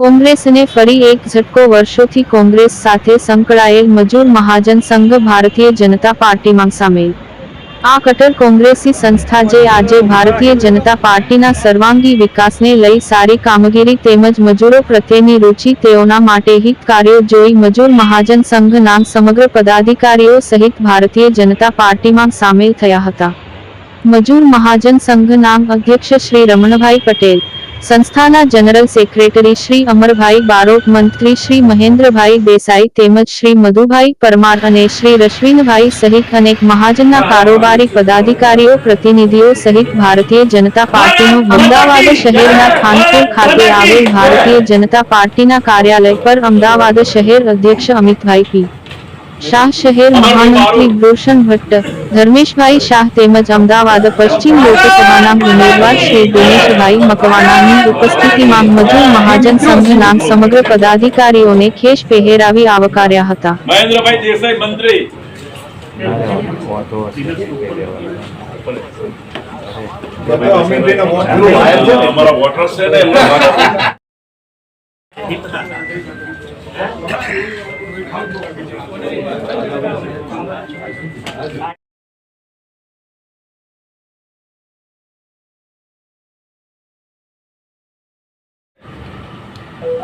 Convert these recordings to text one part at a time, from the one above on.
કોંગ્રેસને ફરી એક ઝટકો વર્ષોથી કોંગ્રેસ સાથે સંકળાયેલ મજૂર મહાજન સંઘ ભારતીય જનતા પાર્ટીમાં સામેલ. આ કટર કોંગ્રેસી સંસ્થા જે આજે ભારતીય જનતા પાર્ટીના સર્વાંગી વિકાસને લઈ સારી કામગીરી તેમજ મજૂરો પ્રત્યેની રુચિ તેઓના માટે હિત કાર્યો જોઈ મજૂર મહાજન સંઘના સમગ્ર પદાધિકારીઓ સહિત ભારતીય જનતા પાર્ટીમાં સામેલ થયા હતા. મજૂર મહાજન સંઘના અધ્યક્ષ શ્રી રમણભાઈ પટેલ સંસ્થાના જનરલ સેક્રેટરી શ્રી અમરભાઈ બારોટ, મંત્રી શ્રી મહેન્દ્રભાઈ દેસાઈ તેમજ શ્રી મધુભાઈ પરમાર અને શ્રી રશ્વિનભાઈ સહિત અનેક મહાજનના કારોબારી પદાધિકારીઓ, પ્રતિનિધિઓ સહિત ભારતીય જનતા પાર્ટીનું અમદાવાદ શહેરના ખાનપુર ખાતે આવેલ ભારતીય જનતા પાર્ટીના કાર્યાલય પર અમદાવાદ શહેર અધ્યક્ષ અમિતભાઈ પી. શાહ શહેર મહામંત્રી રોશન ભટ્ટ, ધર્મેશભાઈ શાહ તેમજ અમદાવાદ પશ્ચિમ લોકસભાના ઉમેદવાર શ્રી દિનેશભાઈ મકવાણાની ઉપસ્થિતિમાં મજૂર મહાજન સંઘના સમગ્ર પદાધિકારીઓને ખેશ પહેરાવી આવકાર્યા હતા. મહેન્દ્રભાઈ દેસાઈ મંત્રી. અમારા વોટર્સ છે ને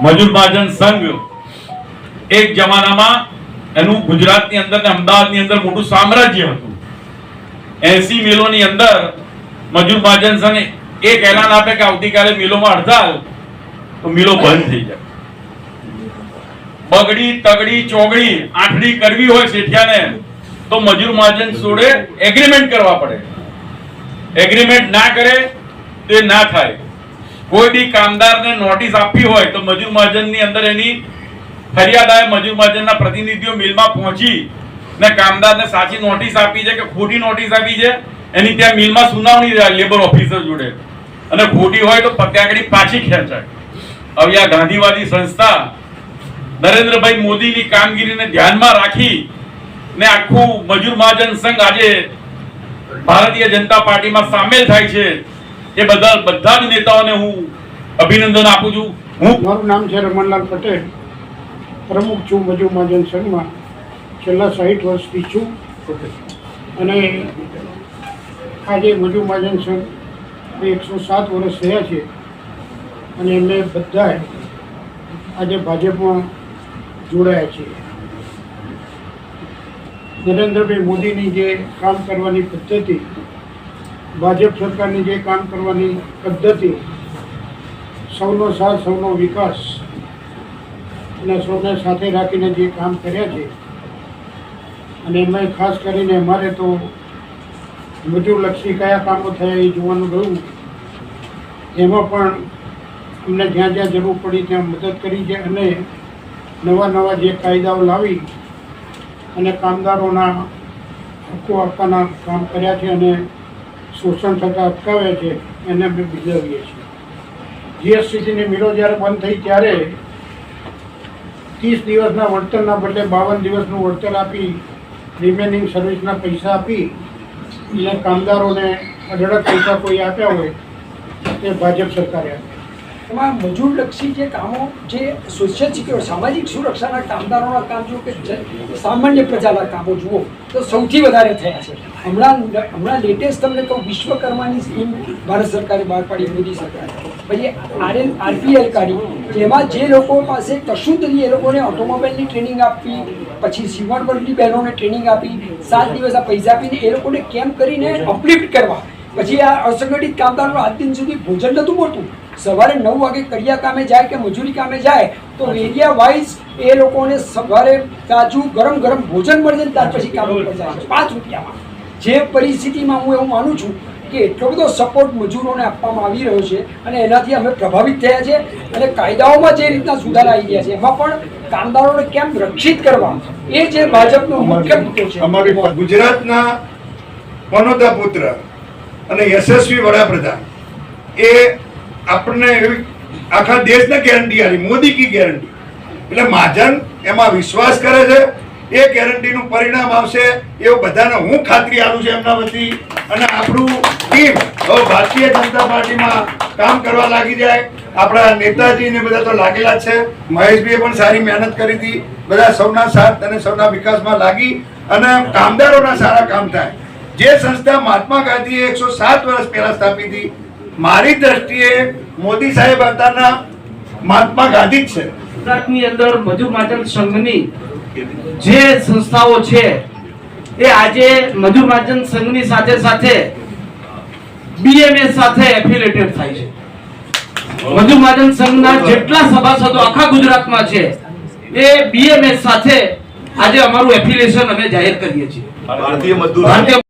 મજૂર મહાજન સંઘ એક જમાનામાં એનું ગુજરાતની અંદર ને અમદાવાદની અંદર મોટું સામ્રાજ્ય હતું. એસી મિલોની અંદર મજૂર મહાજન સંઘ એક એલાન આપે કે આવતીકાલે મિલોમાં હડતાલ તો મિલો બંધ થઈ જાય. બગડી, તગડી, ચોગડી, આઠડી કરવી હોય શેઠિયાને, તો મજૂર મહાજન જોડે એગ્રીમેન્ટ કરવા પડે. એગ્રીમેન્ટ ના કરે, તે ના થાય. કોઈ બી કામદારને નોટિસ આપવી હોય, તો મજૂર મહાજનની અંદર એની ફરિયાદ આવે મજૂર મહાજનના પ્રતિનિધિઓ મિલમાં પહોંચી ને કામદારને સાચી નોટિસ આપી છે કે ખોટી નોટિસ આપી છે, એની ત્યાં મિલમાં સુનાવણી લેબર ઓફિસર જોડે. અને ખોટી હોય તો પત્યાગડી પાછી ખેંચાય. હવે આ ગાંધીવાદી સંસ્થા નરેન્દ્રભાઈ મોદીની કામગીરીને ધ્યાનમાં રાખી ને આખું મજૂર મહાજન સંઘ આજે ભારતીય જનતા પાર્ટીમાં સામેલ થાય છે. એ બધા બધા જ નેતાઓને હું અભિનંદન આપું છું. હું મારું નામ છે રમણલાલ પટેલ. પ્રમુખ છું મજૂર મહાજન સંઘમાં. છેલ્લા સાહીઠ વર્ષથી છું. અને આજે મજુ મહાજન સંઘ એકસો સાત વર્ષ થયા છે. અને એમને બધાએ આજે ભાજપમાં જોડાયા છીએ નરેન્દ્રભાઈ મોદીની જે કામ કરવાની પદ્ધતિ, ભાજપ સરકારની જે કામ કરવાની પદ્ધતિ, સૌનો સાથ, સૌનો વિકાસ, અને સૌને સાથે રાખીને જે કામ કર્યા છે, અને એમાં ખાસ કરીને અમારે તો મજૂરલક્ષી કયા કામો થયા એ જોવાનું રહ્યું. એમાં પણ અમને જ્યાં જ્યાં જરૂર પડી ત્યાં મદદ કરી છે અને નવા નવા જે કાયદાઓ લાવી અને કામદારોના હક્કો આપવાના કામ કર્યા છે અને શોષણ થતાં અટકાવ્યા છે, એને અમે બિરદાવીએ છીએ. જીએસટીસીની મિલો જ્યારે બંધ થઈ ત્યારે ત્રીસ દિવસના વળતરના બદલે બાવન દિવસનું વળતર આપી રિમેનિંગ સર્વિસના પૈસા આપી, અને કામદારોને અઢળક પૈસા કોઈ આપ્યા હોય, તે ભાજપ સરકારે આપ્યા. એમાં મજૂરલક્ષી જે કામો, જે સોશિયલ સિક્યોર, સામાજિક સુરક્ષાના કામદારોના કામ જુઓ કે સામાન્ય પ્રજાના કામો જુઓ, તો સૌથી વધારે થયા છે. હમણાં હમણાં લેટેસ્ટ તમને કહું, વિશ્વકર્માની સ્કીમ ભારત સરકારે બહાર પાડી, મોદી સરકારે. પછી આરએલ આરપીએલ કાઢી, જેમાં જે લોકો પાસે કશું જ એ લોકોને ઓટોમોબાઈલની ટ્રેનિંગ આપી પછી સીવણ વર્ગની બહેનોને ટ્રેનિંગ આપી, સાત દિવસ આ પૈસા આપીને એ લોકોને કેમ્પ કરીને અપલિફ્ટ કરવા? પછી આ અસંગઠિત કામદારો આજ દિન સુધી ભોજન નહોતું મળતું. સવારે નવ વાગે કડિયા કામે જાય કે મજૂરી કામે જાય તો એરિયા વાઇઝ એ લોકોને સવારે તાજું ગરમ ગરમ ભોજન મળશે ત્યાર પછી કામ ઉપર જાય છે. પાંચ રૂપિયામાં. જે પરિસ્થિતિમાં હું એવું માનું છું કે એટલો બધો સપોર્ટ મજૂરોને આપવામાં આવી રહ્યો છે અને એનાથી અમે પ્રભાવિત થયા છે અને કાયદાઓમાં જે રીતના સુધારા આવી ગયા છે એમાં પણ કામદારોને કેમ રક્ષિત કરવા? એ જે ભાજપનો મુખ્ય મુદ્દો છે. અમારી ગુજરાતના મનોદા પુત્ર અને યશસ્વી વડાપ્રધાન એ આપણને એવી આખા દેશને ગેરંટી આવી મોદી કી ગેરંટી એટલે મહાજન એમાં વિશ્વાસ કરે છે, એ ગેરંટીનું પરિણામ આવશે, એવું બધાને હું ખાતરી આપું છું એમના વતી. અને આપણું ટીમ ભારતીય જનતા પાર્ટીમાં કામ કરવા લાગી જાય. આપણા નેતાજી ને બધા તો લાગેલા છે. મહેશભાઈએ પણ સારી મહેનત કરી હતી. બધા સૌના સાથ અને સૌના વિકાસમાં લાગી અને કામદારોના સારા કામ થાય. જે સંસ્થા મહાત્મા ગાંધીએ એકસો સાત વર્ષ પહેલા સ્થાપી હતી મારી દ્રષ્ટિએ મોદી સાહેબ અત્યારના મહાત્મા ગાંધી જ છે. ગુજરાતની અંદર મજૂર મહાજન સંઘની જે સંસ્થાઓ છે એ આજે મજૂર મહાજન સંઘની સાથે સાથે બીએમએસ સાથે એફિલેટેડ થાય છે. મજૂર મહાજન સંઘના જેટલા સભાસદો આખા ગુજરાતમાં છે એ બીએમએસ સાથે આજે અમારું એફિલિએશન અમે જાહેર કરીએ છીએ. ભારતીય મજદૂર ભારતીય